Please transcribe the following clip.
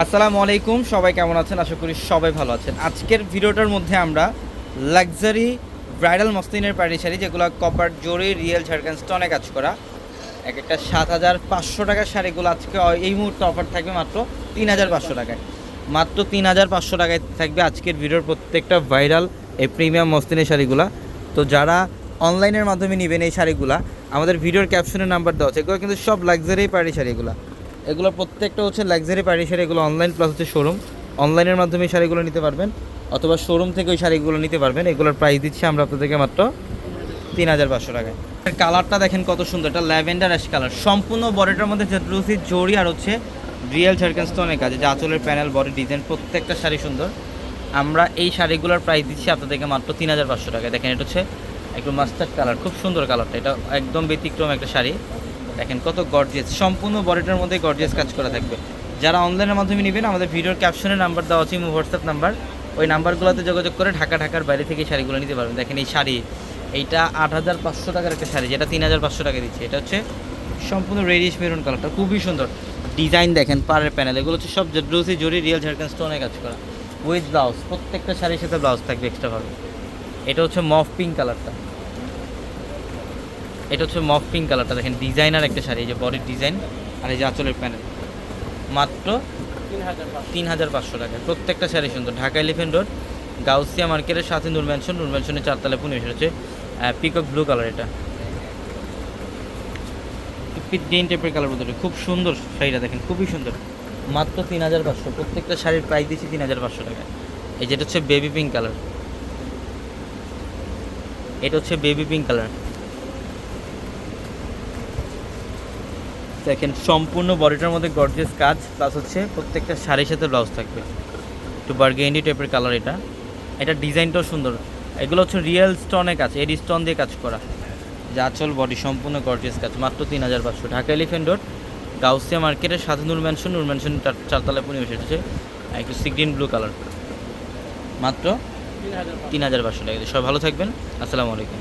আসসালামু আলাইকুম, সবাই কেমন আছেন? আশা করি সবাই ভালো আছেন। আজকের ভিডিওটার মধ্যে আমরা লাক্সারি ব্রাইডাল মসলিনের পাড়ি শাড়ি, যেগুলো কপার জরি রিয়েল ঝাড়খান্ড স্টোনে কাজ করা। এক একটা সাত হাজার পাঁচশো টাকার শাড়িগুলো আজকে এই মুহূর্তে অফার থাকবে মাত্র তিন হাজার পাঁচশো টাকায়। মাত্র তিন হাজার পাঁচশো টাকায় থাকবে আজকের ভিডিওর প্রত্যেকটা ভাইরাল এই প্রিমিয়াম মসলিনের শাড়িগুলো। তো যারা অনলাইনের মাধ্যমে নেবেন এই শাড়িগুলো, আমাদের ভিডিওর ক্যাপশনের নাম্বার দেওয়া আছে, এগুলো কিন্তু সব লাক্সারি পাড়ি শাড়িগুলো। এগুলো প্রত্যেকটা হচ্ছে লাক্সারি পাড়ি শাড়ি, এগুলো অনলাইন প্লাস হচ্ছে শোরুম অনলাইনের মাধ্যমে শাড়িগুলো নিতে পারবেন, অথবা শোরুম থেকে ওই শাড়িগুলো নিতে পারবেন। এগুলোর প্রাইস দিচ্ছি আমরা আপনাদেরকে মাত্র তিন হাজার পাঁচশো টাকায়। কালারটা দেখেন কত সুন্দর, এটা ল্যাভেন্ডার অ্যাশ কালার সম্পূর্ণ বডিটার মধ্যে জেদ্রুসি জড়ি আর হচ্ছে রিয়েল ঝাড়খান স্টোনের কাজে যা আঁচলের প্যানেল বডি ডিজাইন প্রত্যেকটা শাড়ি সুন্দর। আমরা এই শাড়িগুলোর প্রাইস দিচ্ছি আপনাদেরকে মাত্র তিন হাজার পাঁচশো টাকায়। দেখেন এটা হচ্ছে একটু মাস্টার্ড কালার খুব সুন্দর কালারটা এটা একদম ব্যতিক্রম একটা শাড়ি। দেখেন কত গর্জিয়াস সম্পূর্ণ বডিটার মধ্যে গর্জিয়াস কাজ করা থাকবে। যারা অনলাইনের মাধ্যমে নেবেন, আমাদের ভিডিওর ক্যাপশনে নাম্বার দেওয়া আছে হোয়াটসঅ্যাপ নাম্বার ওই নাম্বারগুলোতে যোগাযোগ করে ঢাকা, ঢাকার বাইরে থেকে শাড়িগুলো নিতে পারবেন। দেখেন এই শাড়ি, এইটা আট হাজার পাঁচশো টাকার একটা শাড়ি, যেটা তিন হাজার পাঁচশো টাকা দিচ্ছে। এটা হচ্ছে সম্পূর্ণ রেডিশ মেরুন কালারটা খুবই সুন্দর। ডিজাইন দেখেন, পাড়ের প্যানেল এগুলো হচ্ছে সব জড্রুসি জরি রিয়েল ঝাড়খান্ড স্টোনে কাজ করা। উইথ ব্লাউজ প্রত্যেকটা শাড়ির সাথে ব্লাউজ থাকবে এক্সট্রা ভাবে। এটা হচ্ছে মফ পিঙ্ক কালারটা এটা হচ্ছে মফ পিঙ্ক কালারটা দেখেন ডিজাইনার একটা শাড়ি, এই যে বডির ডিজাইন আর এই যে আঁচলের প্যানেল মাত্র তিন হাজার পাঁচশো টাকা। প্রত্যেকটা শাড়ি সুন্দর। ঢাকা এলিফেন্ট রোড গাউসিয়া মার্কেটের সাথে নূর ম্যানশন। নূর ম্যানশনের চারতলা পুনে হচ্ছে পিকক ব্লু কালার এটা। গ্রিন টাইপের কালার বলতে খুব সুন্দর শাড়িটা দেখেন, খুবই সুন্দর। মাত্র তিন হাজার পাঁচশো। প্রত্যেকটা শাড়ির প্রাইস দিচ্ছি তিন হাজার পাঁচশো টাকা। এই যেটা হচ্ছে বেবি পিঙ্ক কালার এটা হচ্ছে বেবি পিঙ্ক কালার দেখেন, সম্পূর্ণ বডিটার মধ্যে গর্জিয়াস কাজ প্লাস হচ্ছে প্রত্যেকটা শাড়ির সাথে ব্লাউজ থাকবে। একটু বার্গেন্ডি টাইপের কালার এটা। এটা ডিজাইনটাও সুন্দর। এগুলো হচ্ছে রিয়েল স্টোনে কাজ, এডি স্টোন দিয়ে কাজ করা। যা চল বডি সম্পূর্ণ গর্জিয়াস কাজ, মাত্র তিন হাজার পাঁচশো। ঢাকা এলিফেন্ট রোড গাউসিয়া মার্কেটের সাথে নূর ম্যানশন নূর ম্যানশন চারতলায় পরিবেশ এসেছে। একটু সিগ্রিন ব্লু কালার মাত্র তিন হাজার পাঁচশো টাকা। সবাই ভালো থাকবেন। আসসালামু আলাইকুম।